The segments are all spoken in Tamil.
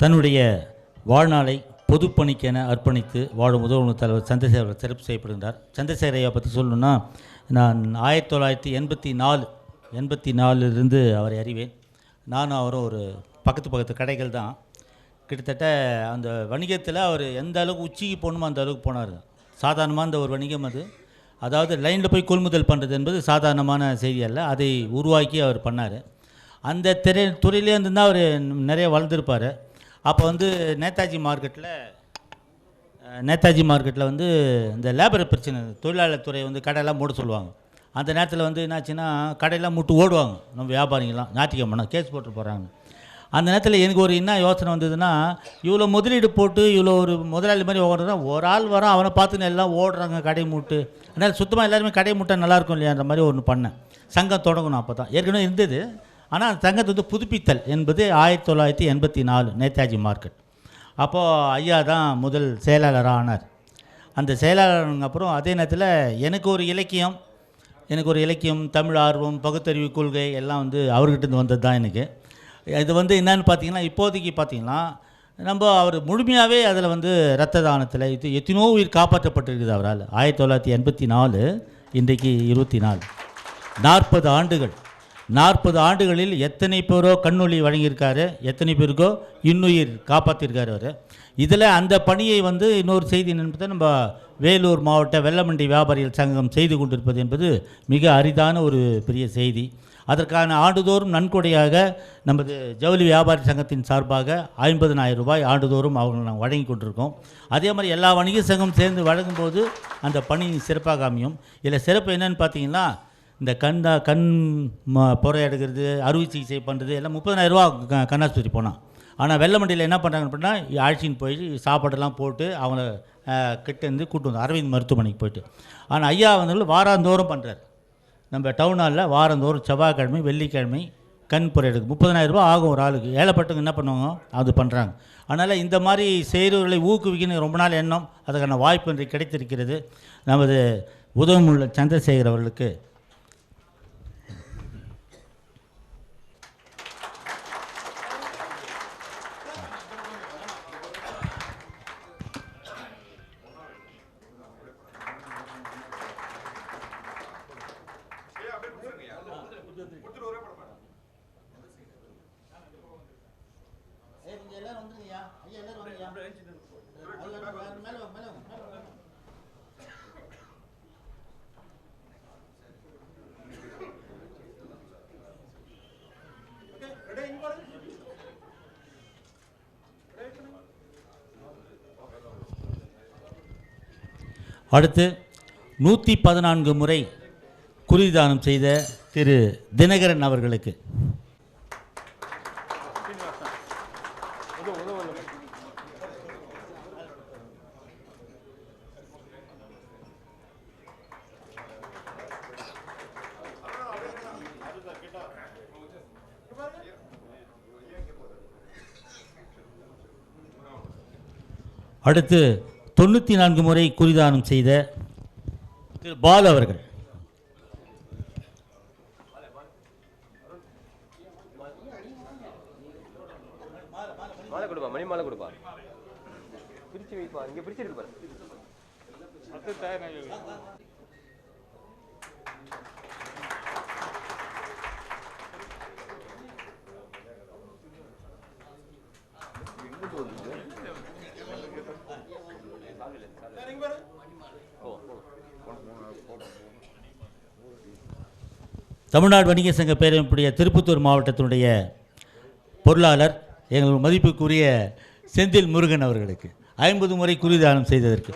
தன்னுடைய வாழ்நாளை பொதுப்பணிக்கென அர்ப்பணித்து வாழும் முதல்வர் தலைவர் சந்திரசேகர் சிறப்பு செய்யப்படுகின்றார். சந்திரசேகர் ஐயா பற்றி சொல்லணும்னா நான் ஆயிரத்தி தொள்ளாயிரத்தி எண்பத்தி நாலு எண்பத்தி நாலுலேருந்து அவரை அறிவேன். நானும் அவரும் ஒரு பக்கத்து பக்கத்து கடைகள் தான். கிட்டத்தட்ட அந்த வணிகத்தில் அவர் எந்த அளவுக்கு உச்சிக்கு போகணுமோ அந்த அளவுக்கு போனார். சாதாரணமாக அந்த ஒரு வணிகம் அது. அதாவது லைனில் போய் கொள்முதல் பண்ணுறது என்பது சாதாரணமான செய்தி அல்ல. அதை உருவாக்கி அவர் பண்ணார். அந்த திரை துறையிலே இருந்துதான் அவர் நிறைய வளர்ந்துருப்பார். அப்போ வந்து நேதாஜி மார்க்கெட்டில் நேதாஜி மார்க்கெட்டில் வந்து இந்த லேபர் பிரச்சனை தொழிலாளர் துறை வந்து கடையெல்லாம் மூட சொல்லுவாங்க. அந்த நேரத்தில் வந்து என்னாச்சுன்னா கடையெல்லாம் மூட்டு ஓடுவாங்க. நம்ம வியாபாரிங்களாம் ஞாயிற்றுக்கிழமை கேஸ் போட்டு போகிறாங்க அந்த நேரத்தில் எனக்கு ஒரு என்ன யோசனை வந்ததுன்னா இவ்வளோ முதலீடு போட்டு இவ்வளோ ஒரு முதலாளி மாதிரி ஓடுறா ஒரு ஆள் வரும் அவனை பார்த்துன்னு எல்லாம் ஓடுறாங்க கடை மூட்டு. அதனால் சுத்தமாக எல்லாருமே கடை மூட்டை நல்லாயிருக்கும் இல்லையான்ற மாதிரி ஒன்று பண்ணேன். சங்கம் தொடங்கணும் அப்போ தான் ஏற்கனவே இருந்தது. ஆனால் அந்த சங்கத்தை வந்து புதுப்பித்தல் என்பது ஆயிரத்தி தொள்ளாயிரத்தி எண்பத்தி நாலு நேதாஜி மார்க்கெட். அப்போது ஐயா தான் முதல் செயலாளராக ஆனார் அந்த செயலாளருக்கு அப்புறம் அதே நேரத்தில் எனக்கு ஒரு இலக்கியம் எனக்கு ஒரு இலக்கியம் தமிழ் ஆர்வம் பகுத்தறிவு கொள்கை எல்லாம் வந்து அவர்கிட்டருந்து வந்தது தான் எனக்கு. இது வந்து என்னன்னு பார்த்தீங்கன்னா இப்போதைக்கு பார்த்தீங்கன்னா நம்ம அவர் முழுமையாகவே அதில் வந்து இரத்த தானத்தில் இது எத்தனையோ உயிர் காப்பாற்றப்பட்டிருக்குது அவரால். ஆயிரத்தி தொள்ளாயிரத்தி எண்பத்தி நாலு இன்றைக்கு இருபத்தி நாலு. நாற்பது ஆண்டுகள். நாற்பது ஆண்டுகளில் எத்தனை பேரோ கண்ணொளி வழங்கியிருக்காரு எத்தனை பேருக்கோ இன்னுயிர் காப்பாற்றிருக்காரு அவர். இதில் அந்த பணியை வந்து இன்னொரு செய்தி என்பதை நம்ம வேலூர் மாவட்ட வெள்ளமண்டி வியாபாரிகள் சங்கம் செய்து கொண்டிருப்பது என்பது மிக அரிதான ஒரு பெரிய செய்தி. அதற்கான ஆண்டுதோறும் நன்கொடையாக நமது ஜவுளி வியாபாரி சங்கத்தின் சார்பாக ஐம்பதனாயிரம் ரூபாய் ஆண்டுதோறும் அவங்க நாங்கள் வழங்கி கொண்டிருக்கோம். அதே மாதிரி எல்லா வணிக சங்கம் சேர்ந்து வழங்கும்போது அந்த பணி சிறப்பாக அமையும். இதில் சிறப்பு என்னன்னு பார்த்தீங்கன்னா இந்த கண் கண் ம புறை எடுக்கிறது அறுவை சிகிச்சை பண்ணுறது எல்லாம் முப்பதனாயிரரூவா க கண்ணாஸ்பத்திரி போனான் ஆனால் வெள்ளமண்டியில் என்ன பண்ணுறாங்க அப்படின்னா அழைச்சின்னு போய் சாப்பாடெல்லாம் போட்டு அவங்கள கிட்டேருந்து கூட்டு வந்தோம் அரவிந்த் மருத்துவமனைக்கு போயிட்டு. ஆனால் ஐயா வந்து வாராந்தோறும் பண்ணுறாரு நம்ம டவுன் ஹாலில் வாரந்தோறும் செவ்வாய்க்கிழமை வெள்ளிக்கிழமை கண் புரை எடுக்கு. முப்பதனாயிரரூபா ஆகும் ஒரு ஆளுக்கு. ஏழைப்பட்டவங்க என்ன பண்ணுவாங்க? அது பண்ணுறாங்க அதனால் இந்த மாதிரி செய்கிறவர்களை ஊக்குவிக்கணும் ரொம்ப நாள் எண்ணம். அதுக்கான வாய்ப்பு இன்றைக்கு கிடைத்திருக்கிறது. நமது உதவமுள்ள சந்திரசேகர் அவர்களுக்கு அடுத்து நூற்றி பதினான்கு முறை குறிதானம் செய்த திரு தினகரன் அவர்களுக்கு. அடுத்து தொண்ணூற்றி நான்கு முறை குறிதானம் செய்த திரு பால் அவர்கள். மணிமாலை கொடுப்பா. பிரிச்சு வைப்பா இங்க பிரிச்சிருக்கு பாரு. தமிழ்நாடு வணிக சங்க பேரமைப்புடைய திருப்பத்தூர் மாவட்டத்தினுடைய பொருளாளர் எங்கள் மதிப்புக்குரிய செந்தில் முருகன் அவர்களுக்கு ஐம்பது முறை குறிதானம் செய்ததற்கு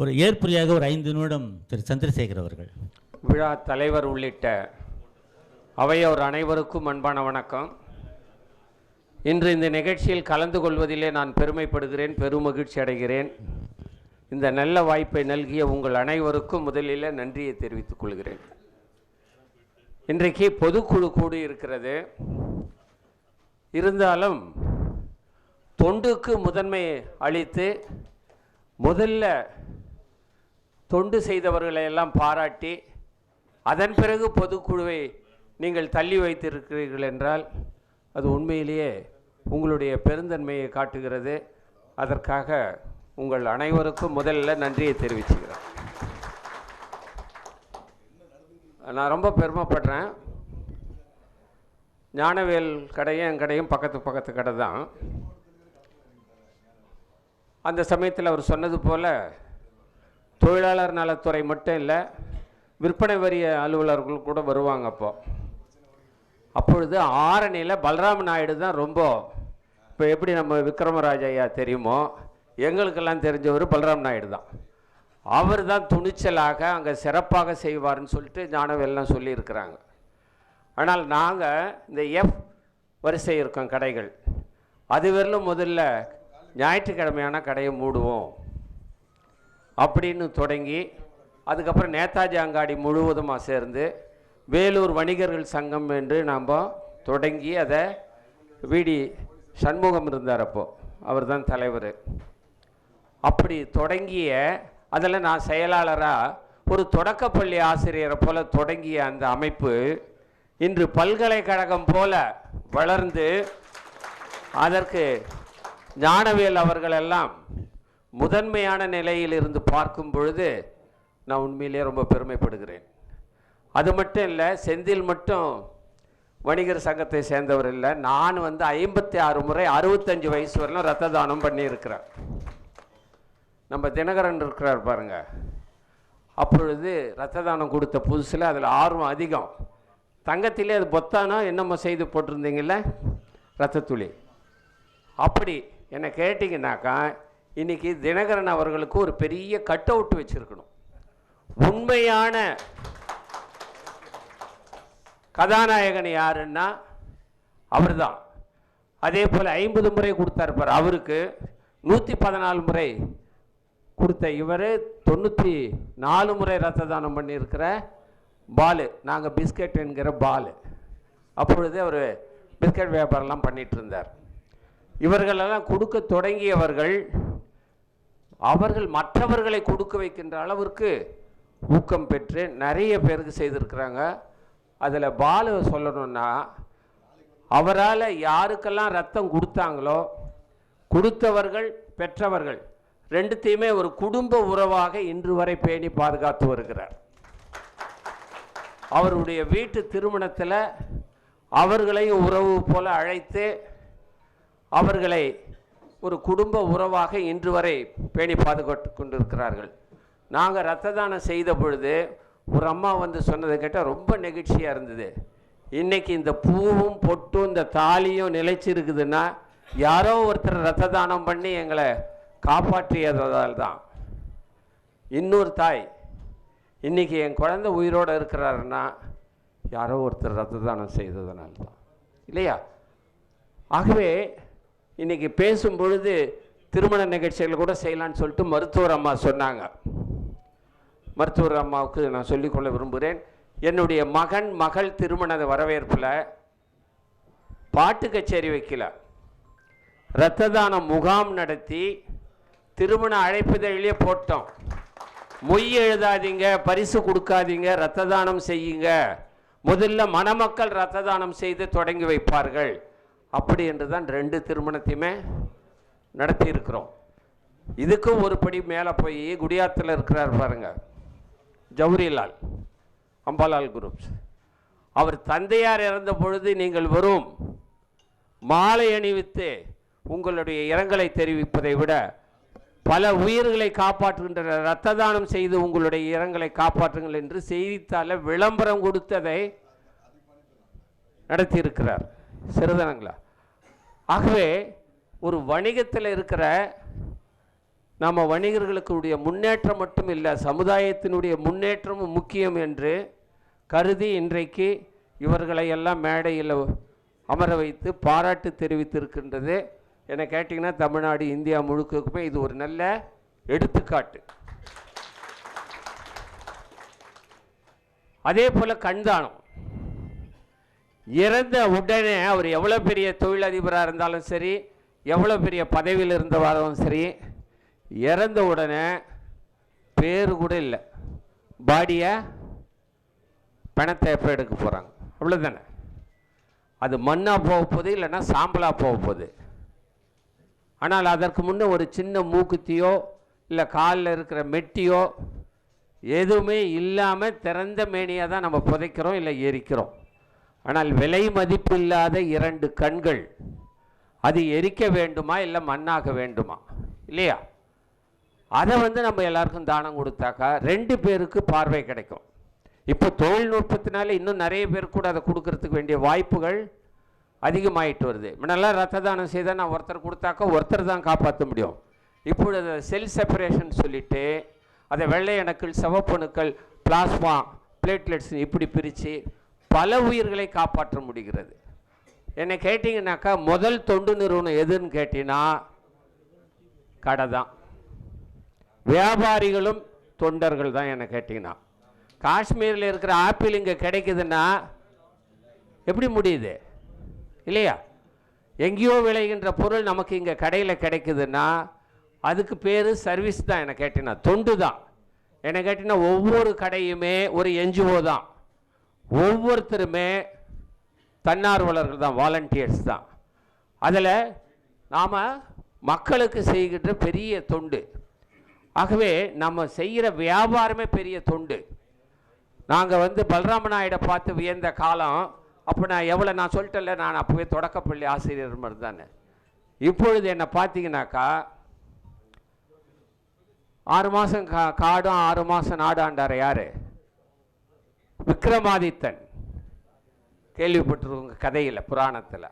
ஒரு ஏற்புரையாக ஒரு ஐந்து நிமிடம் திரு சந்திரசேகர் அவர்கள். விழா தலைவர் உள்ளிட்ட அவையோர் அனைவருக்கும் அன்பான வணக்கம். இன்று இந்த நிகழ்ச்சியில் கலந்து கொள்வதிலே நான் பெருமைப்படுகிறேன் பெருமகிழ்ச்சி அடைகிறேன். இந்த நல்ல வாய்ப்பை நல்கிய உங்கள் அனைவருக்கும் முதலில் நன்றியை தெரிவித்துக் கொள்கிறேன். இன்றைக்கு பொதுக்குழு கூடி இருக்கிறது இருந்தாலும் தொண்டுக்கு முதன்மை அளித்து முதல்ல தொண்டு செய்தவர்களை எல்லாம் பாராட்டி அதன் பிறகு பொதுக்குழுவை நீங்கள் தள்ளி வைத்திருக்கிறீர்கள் என்றால் அது உண்மையிலேயே உங்களுடைய பெருந்தன்மையை காட்டுகிறது. அதற்காக உங்கள் அனைவருக்கும் முதல்ல நன்றியை தெரிவிச்சுக்கிறேன். நான் ரொம்ப பெருமைப்படுறேன். ஞானவேல் கடையும் என் கடையும் பக்கத்து பக்கத்து கடை தான். அந்த சமயத்தில் அவர் சொன்னது போல் தொழிலாளர் நலத்துறை மட்டும் இல்லை விற்பனை வரி அலுவலர்கள் கூட வருவாங்க அப்போ. அப்பொழுது ஆரணியில் பலராம நாயுடு தான் ரொம்ப இப்போ எப்படி நம்ம விக்ரமராஜ் ஐயா தெரியுமோ எங்களுக்கெல்லாம் தெரிஞ்சவர் பலராம நாயுடு தான். அவர் தான் துணிச்சலாக அங்கே சிறப்பாக செய்வார்னு சொல்லிட்டு ஞானவேல்லாம் சொல்லியிருக்கிறாங்க. ஆனால் நாங்கள் இந்த எஃப் வரிசை இருக்கோம் கடைகள் அது வரலும் முதல்ல ஞாயிற்றுக்கிழமையான கடையை மூடுவோம். அப்படின்னு தொடங்கி அதுக்கப்புறம் நேதாஜி அங்காடி முழுவதுமாக சேர்ந்து வேலூர் வணிகர்கள் சங்கம் என்று நாம் தொடங்கி அதை விடி சண்முகம் இருந்தார் அப்போது அவர் தான் தலைவர். அப்படி தொடங்கிய அதில் நான் செயலாளராக ஒரு தொடக்கப்பள்ளி ஆசிரியரை போல தொடங்கிய அந்த அமைப்பு இன்று பல்கலைக்கழகம் போல வளர்ந்து அதற்கு ஞானவேல் அவர்களெல்லாம் முதன்மையான நிலையில் இருந்து பார்க்கும் பொழுது நான் உண்மையிலே ரொம்ப பெருமைப்படுகிறேன். அது மட்டும் இல்லை செந்தில் மட்டும் வணிகர் சங்கத்தை சேர்ந்தவர் இல்லை. நான் வந்து ஐம்பத்தி ஆறு முறை அறுபத்தஞ்சு வயசு வரலாம் ரத்த தானம் பண்ணியிருக்கிறேன். நம்ம தினகரன் இருக்கிறார் பாருங்க. அப்பொழுது ரத்த தானம் கொடுத்த புதுசில் அதில் ஆர்வம் அதிகம். தங்கத்திலே அது பொத்தானோ என்னமோ செய்து போட்டிருந்தீங்கல்ல? ரத்தத்துளி. அப்படி என்னை கேட்டிங்கனாக்கா இன்னைக்கு தினகரன் அவர்களுக்கு ஒரு பெரிய கட் அவுட் வச்சுருக்கணும். உண்மையான கதாநாயகன் யாருன்னா அவர் தான் அதே போல் ஐம்பது முறை கொடுத்தாருப்பார் அவருக்கு நூற்றி பதினாலு முறை கொடுத்த இவர் தொண்ணூற்றி நாலு முறை ரத்த தானம் பண்ணியிருக்கிற பாலு. நாங்கள் பிஸ்கட் என்கிற பாலு. அப்பொழுது அவர் பிஸ்கட் வியாபாரம்லாம் பண்ணிகிட்டு இருந்தார். இவர்களெல்லாம் கொடுக்க தொடங்கியவர்கள் அவர்கள் மற்றவர்களை கொடுக்க வைக்கின்ற அளவிற்கு ஊக்கம் பெற்று நிறைய பேருக்கு செய்திருக்கிறாங்க. அதில் பாலு சொல்லணும்னா அவரால் யாருக்கெல்லாம் ரத்தம் கொடுத்தாங்களோ கொடுத்தவர்கள் பெற்றவர்கள் ரெண்டுத்தையுமே ஒரு குடும்ப உறவாக இன்று வரை பேணி பாதுகாத்து வருகிறார். அவருடைய வீட்டு திருமணத்தில் அவர்களையும் உறவு போல அழைத்து அவர்களை ஒரு குடும்ப உறவாக இன்று வரை பேணி பாதுகாத்து கொண்டிருக்கிறார்கள். நாங்கள் ரத்த தானம் செய்த பொழுது ஒரு அம்மா வந்து சொன்னதை கேட்டால் ரொம்ப நெகிழ்ச்சியாக இருந்தது. இன்றைக்கி இந்த பூவும் பொட்டும் இந்த தாலியும் நிலைச்சிருக்குதுன்னா யாரோ ஒருத்தர் ரத்த தானம் பண்ணி எங்களை காப்பாற்றியதால் தான். இன்னொரு தாய் இன்றைக்கி என் குழந்தை உயிரோடு இருக்கிறாருன்னா யாரோ ஒருத்தர் ரத்த தானம் செய்ததுனால தான் இல்லையா? ஆகவே இன்றைக்கி பேசும் பொழுது திருமண நிகழ்ச்சிகள் கூட செய்யலாம்னு சொல்லிட்டு மருத்துவர் அம்மா சொன்னாங்க. மருத்துவர் அம்மாவுக்கு நான் சொல்லிக்கொள்ள விரும்புகிறேன். என்னுடைய மகன் மகள் திருமண வரவேற்பில் பாட்டு கச்சேரி வைக்கல. இரத்த தான முகாம் நடத்தி திருமண அழைப்புதழிலே போட்டோம். மொய் எழுதாதீங்க பரிசு கொடுக்காதீங்க இரத்த தானம் செய்யுங்க. முதல்ல மணமக்கள் இரத்த தானம் செய்து தொடங்கி வைப்பார்கள். அப்படி என்று தான் ரெண்டு திருமணத்தையுமே நடத்தியிருக்கிறோம். இதுக்கும் ஒரு படி மேலே போய் குடியாத்தில் இருக்கிறார் பாருங்க ஜவுரிலால் அம்பாலால் குரூப்ஸ் அவர் தந்தையார் இறந்த பொழுது நீங்கள் வெறும் மாலை அணிவித்து உங்களுடைய இரங்கலை தெரிவிப்பதை விட பல உயிர்களை காப்பாற்றுகின்ற இரத்த தானம் செய்து உங்களுடைய இரங்கலை காப்பாற்றுங்கள் என்று செய்தித்தாளில் விளம்பரம் கொடுத்ததை நடத்தியிருக்கிறார். சிறுதனங்களா? ஆகவே ஒரு வணிகத்தில் இருக்கிற நம்ம வணிகர்களுக்குடைய முன்னேற்றம் மட்டும் இல்லை சமுதாயத்தினுடைய முன்னேற்றமும் முக்கியம் என்று கருதி இன்றைக்கு இவர்களை எல்லாம் மேடையில் அமர வைத்து பாராட்டு தெரிவித்திருக்கின்றது. என்னை கேட்டிங்கன்னா தமிழ்நாடு இந்தியா முழுக்கக்குமே இது ஒரு நல்ல எடுத்துக்காட்டு. அதே போல் கண்தானம். இறந்த உடனே அவர் எவ்வளோ பெரிய தொழிலதிபராக இருந்தாலும் சரி எவ்வளோ பெரிய பதவியில் இருந்தவாரும் சரி இறந்த உடனே பேர் கூட இல்லை. பாடியை பணத்தை எப்போ எடுக்க போகிறாங்க அவ்வளோதானே அது மண்ணாக போக போகுது இல்லைன்னா சாம்பலாக போக போகுது. ஆனால் அதற்கு முன்னே ஒரு சின்ன மூக்குத்தியோ இல்லை காலில் இருக்கிற மெட்டியோ எதுவுமே இல்லாமல் திறந்த மேனியாக தான் நம்ம புதைக்கிறோம் இல்லை எரிக்கிறோம். ஆனால் விலை மதிப்பில்லாத இரண்டு கண்கள் அது எரிக்க வேண்டுமா இல்லை மண்ணாக வேண்டுமா? இல்லையா? அதை வந்து நம்ம எல்லாருக்கும் தானம் கொடுத்தாக்கா ரெண்டு பேருக்கு பார்வை கிடைக்கும். இப்போ தொழில்நுட்பத்தினால இன்னும் நிறைய பேர் கூட அதை கொடுக்கறதுக்கு வேண்டிய வாய்ப்புகள் அதிகமாயிட்டு வருது. முன்னெல்லாம் ரத்த தானம் செய்தால் நான் ஒருத்தர் கொடுத்தாக்கா ஒருத்தர் தான் காப்பாற்ற முடியும். இப்பொழுது செல் செப்பரேஷன் சொல்லிட்டு அதை வெள்ளை அணுக்கள் சிவப்பணுக்கள் பிளாஸ்மா பிளேட்லெட்ஸ் இப்படி பிரித்து பல உயிர்களை காப்பாற்ற முடிகிறது. என்னை கேட்டிங்கனாக்கா முதல் தொண்டு நிறுவனம் எதுன்னு கேட்டிங்கன்னா கடை தான். வியாபாரிகளும் தொண்டர்கள் தான் என்னை கேட்டிங்கன்னா. காஷ்மீரில் இருக்கிற ஆப்பிள் இங்கே கிடைக்குதுன்னா எப்படி முடியுது? இல்லையா? எங்கேயோ விளைகின்ற பொருள் நமக்கு இங்கே கடையில் கிடைக்குதுன்னா அதுக்கு பேர் சர்வீஸ் தான் என்னை கேட்டினா தொண்டு தான். என்னை கேட்டினா ஒவ்வொரு கடையுமே ஒரு என்ஜிஓ தான். ஒவ்வொருத்தருமே தன்னார்வலர்கள் தான் வாலண்டியர்ஸ் தான். அதில் நாம் மக்களுக்கு செய்கின்ற பெரிய தொண்டு. ஆகவே நம்ம செய்கிற வியாபாரமே பெரிய தொண்டு. நாங்கள் வந்து பலராம நாயுடை பார்த்து வியந்த காலம் அப்போ நான் எவ்வளோ நான் சொல்லிட்டேன்ல நான் அப்போவே தொடக்கப்பள்ளி ஆசிரியர் மாதிரி தானே இப்பொழுது என்னை பார்த்தீங்கன்னாக்கா ஆறு மாதம் கா காடும் ஆறு மாதம் நாடாண்டார் யார்? விக்ரமாதித்தன். கேள்விப்பட்டிருக்கோங்க கதையில் புராணத்தில்.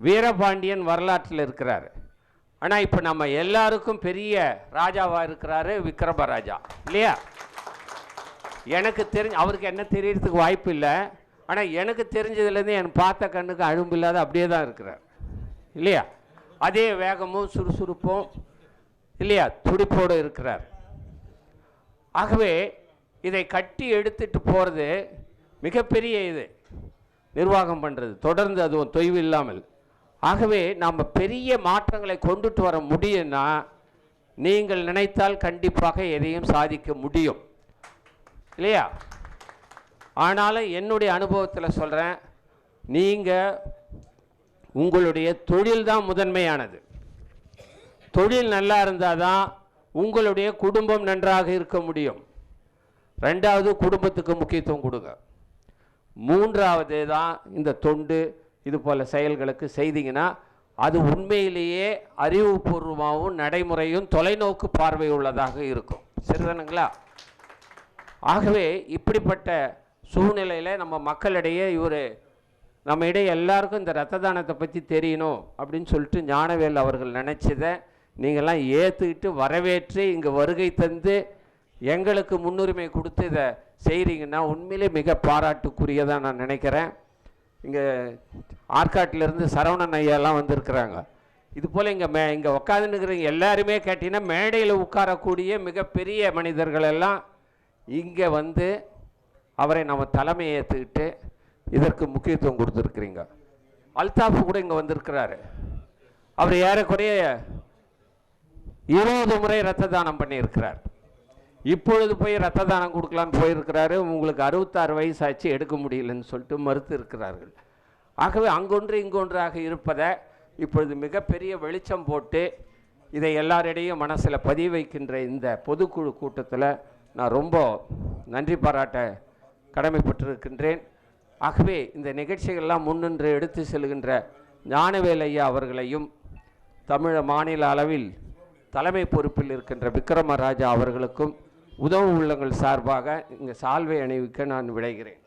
வீரபாண்டியன் வரலாற்றில் இருக்கிறார். ஆனால் இப்போ நம்ம எல்லாருக்கும் பெரிய ராஜாவாக இருக்கிறாரு விக்ரமராஜா இல்லையா? எனக்கு தெரிஞ்சு அவருக்கு என்ன தெரியறதுக்கு வாய்ப்பு இல்லை. ஆனால் எனக்கு தெரிஞ்சதுலேருந்து என் பார்த்த கண்ணுக்கு அழும்பு இல்லாத அப்படியே தான் இருக்கிறார் இல்லையா? அதே வேகமும் சுறுசுறுப்பும் இல்லையா? துடிப்போடு இருக்கிறார். ஆகவே இதை கட்டி எடுத்துட்டு போகிறது மிகப்பெரிய இது நிர்வாகம் பண்ணுறது தொடர்ந்து அதுவும் தொய்வு இல்லாமல். ஆகவே நாம் பெரிய மாற்றங்களை கொண்டுட்டு வர முடியும்னா நீங்கள் நினைத்தால் கண்டிப்பாக எதையும் சாதிக்க முடியும். இல்லையா? ஆனாலும் என்னுடைய அனுபவத்தில் சொல்கிறேன் நீங்கள் உங்களுடைய தொழில் தான் முதன்மையானது. தொழில் நல்லா இருந்தால் தான் உங்களுடைய குடும்பம் நன்றாக இருக்க முடியும். ரெண்டாவது குடும்பத்துக்கு முக்கியத்துவம் கொடுங்க. மூன்றாவது தான் இந்த தொண்டு இது போல் செயல்களுக்கு செய்தீங்கன்னா அது உண்மையிலேயே அறிவுபூர்வமாகவும் நடைமுறையும் தொலைநோக்கு பார்வை உள்ளதாக இருக்கும். சரிதானுங்களா? ஆகவே இப்படிப்பட்ட சூழ்நிலையில் நம்ம மக்களிடையே இவர் நம்ம இடையே எல்லாருக்கும் இந்த ரத்த தானத்தை பற்றி தெரியணும் அப்படின்னு சொல்லிட்டு ஞானவேல் அவர்கள் நினச்சதை நீங்கள்லாம் ஏற்றுக்கிட்டு வரவேற்று இங்கே வருகை தந்து எங்களுக்கு முன்னுரிமை கொடுத்து இதை செய்கிறீங்கன்னா உண்மையிலே மிக பாராட்டுக்குரியதாக நான் நினைக்கிறேன். இங்கே ஆற்காட்டிலேருந்து சரவணன் ஐயாலாம் வந்திருக்கிறாங்க. இது போல் இங்கே மே இங்கே உட்காந்துருக்கிறவங்க எல்லாருமே கேட்டிங்கன்னா மேடையில் உட்காரக்கூடிய மிகப்பெரிய மனிதர்கள் எல்லாம் இங்கே வந்து அவரை நம்ம தலைமையை ஏற்றுக்கிட்டு இதற்கு முக்கியத்துவம் கொடுத்துருக்குறீங்க. அல்தாஃப் கூட இங்கே வந்திருக்கிறாரு. அவர் ஏறக்குறைய இருபது முறை ரத்த தானம் பண்ணியிருக்கிறார். இப்பொழுது போய் ரத்த தானம் கொடுக்கலான்னு போயிருக்கிறாரு. உங்களுக்கு அறுபத்தாறு வயசு ஆச்சு எடுக்க முடியலன்னு சொல்லிட்டு மறுத்து இருக்கிறார்கள். ஆகவே அங்கொன்று இங்கொன்றாக இருப்பதை இப்பொழுது மிகப்பெரிய வெளிச்சம் போட்டு இதை எல்லாரிடையும் மனசில் பதிய வைக்கின்ற இந்த பொதுக்குழு கூட்டத்தில் நான் ரொம்ப நன்றி பாராட்ட கடமைப்பட்டிருக்கின்றேன். ஆகவே இந்த நிகழ்ச்சிகள்லாம் முன்னின்று எடுத்து செல்கின்ற ஞானவேல் ஐயா அவர்களையும் தமிழ மாநில அளவில் தலைமை பொறுப்பில் இருக்கின்ற விக்ரமராஜா அவர்களுக்கும் உதவும் உள்ளங்கள் சார்பாக இங்கே சால்வை அணிவிக்க நான் விடைகிறேன்.